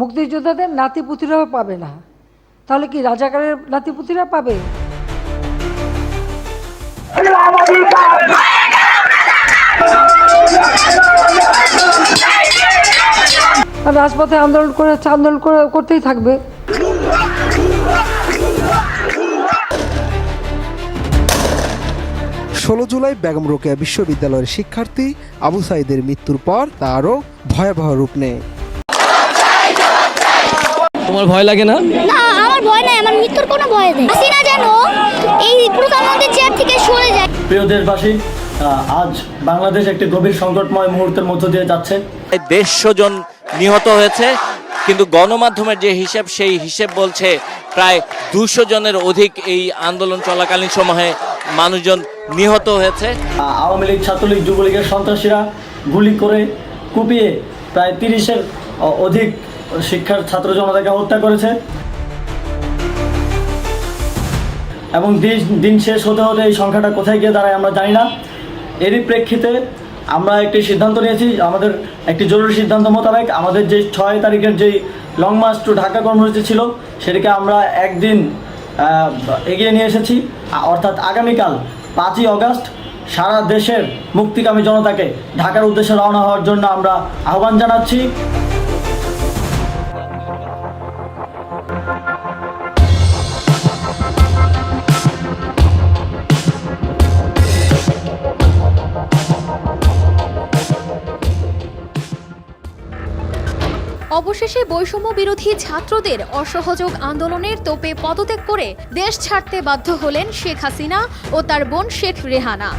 মুক্তিযোদ্ধাদের নাতিপুতিরাও পাবে না। তাহলে কি রাজাকারের নাতিপুতিরা পাবে? রাজপথে আন্দোলন করে আন্দোলন করে, করতেই থাকবে। ষোলো জুলাই বেগম রোকেয়া বিশ্ববিদ্যালয়ের শিক্ষার্থী আবু সাইদের মৃত্যুর পর তা আরও ভয়াবহ রূপ নেয়। তোমার ভয় লাগে না? না আমার ভয় নাই আমার মৃত্যুর কোনো ভয় নেই। হাসিনা যেন এই প্রধানমন্ত্রীর চেয়ার থেকে সরে যায়। প্রিয় দেশবাসী আজ বাংলাদেশ একটি গভীর সংকটময় মুহূর্তের মধ্য দিয়ে যাচ্ছে। দেড়শো জন নিহত হয়েছে কিন্তু গণমাধ্যমের যে হিসেব সেই হিসেব বলছে প্রায় দুশো জনের অধিক এই আন্দোলন চলাকালীন সময়ে মানুষজন নিহত হয়েছে। আওয়ামী লীগ ছাত্রলীগ যুবলীগের সন্ত্রাসীরা গুলি করে কুপিয়ে প্রায় তিরিশের অধিক শিক্ষার ছাত্র জনতাকে হত্যা করেছে। এবং দিন দিন শেষ হতে হতে এই সংখ্যাটা কোথায় গিয়ে দাঁড়ায় আমরা জানি না। এরই প্রেক্ষিতে আমরা একটি সিদ্ধান্ত নিয়েছি, আমাদের একটি জরুরি সিদ্ধান্ত মোতাবেক আমাদের যে ছয় তারিখের যেই লং মার্চ টু ঢাকা কর্মসূচি ছিল, সেটাকে আমরা একদিন এগিয়ে নিয়ে এসেছি। অর্থাৎ আগামীকাল পাঁচই অগস্ট সারা দেশের মুক্তিকামী জনতাকে ঢাকার উদ্দেশ্যে রওনা হওয়ার জন্য আমরা আহ্বান জানাচ্ছি। অবশেষে বৈষম্য বিরোধী ছাত্রদের অসহযোগ আন্দোলনের তোপে পদত্যাগ করে দেশ ছাড়তে বাধ্য হলেন শেখ হাসিনা ও তার বোন শেখ রেহানা।